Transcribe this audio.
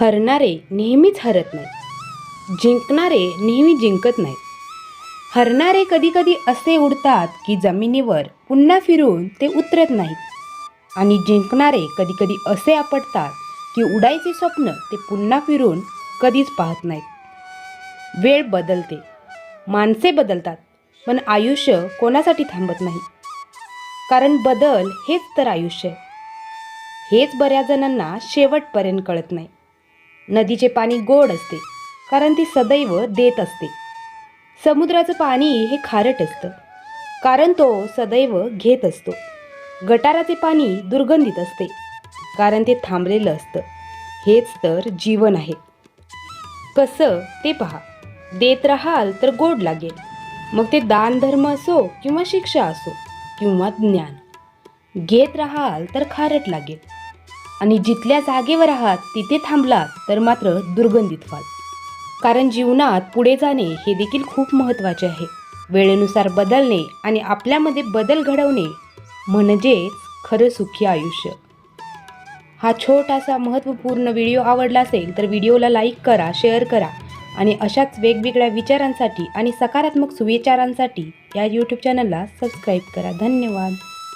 हरणारे नेहमीच हरत नाहीत. जिंकणारे नेहमी जिंकत नाहीत. हरणारे कधीकधी असे उडतात की जमिनीवर पुन्हा फिरून ते उतरत नाहीत. आणि जिंकणारे कधीकधी असे आपटतात की उडायचे स्वप्न ते पुन्हा फिरून कधीच पाहत नाहीत. वेळ बदलते. माणसे बदलतात पण आयुष्य कोणासाठी थांबत नाही. कारण बदल हेच तर आयुष्य आहे. हेच बऱ्याच जणांना शेवटपर्यंत कळत नाही. नदीचे पाणी गोड असते कारण ती सदैव देत असते. समुद्राचं पाणी हे खारट असतं कारण तो सदैव घेत असतो. गटाराचे पाणी दुर्गंधित असते कारण ते थांबलेलं असतं. हेच तर जीवन आहे. कसं ते पहा. देत राहाल तर गोड लागेल. मग ते दान धर्म असो किंवा शिक्षा असो किंवा ज्ञान. घेत राहाल तर खारट लागेल. आणि जिथल्या जागेवर आहात तिथे थांबलात तर मात्र दुर्गंधित व्हाल. कारण जीवनात पुढे जाणे हे देखील खूप महत्त्वाचे आहे. वेळेनुसार बदलणे आणि आपल्यामध्ये बदल घडवणे म्हणजेच खरं सुखी आयुष्य. हा छोटासा महत्त्वपूर्ण व्हिडिओ आवडला असेल तर व्हिडिओला लाईक करा शेअर करा आणि अशाच वेगवेगळ्या विचारांसाठी आणि सकारात्मक सुविचारांसाठी या यूट्यूब चॅनलला सबस्क्राईब करा. धन्यवाद.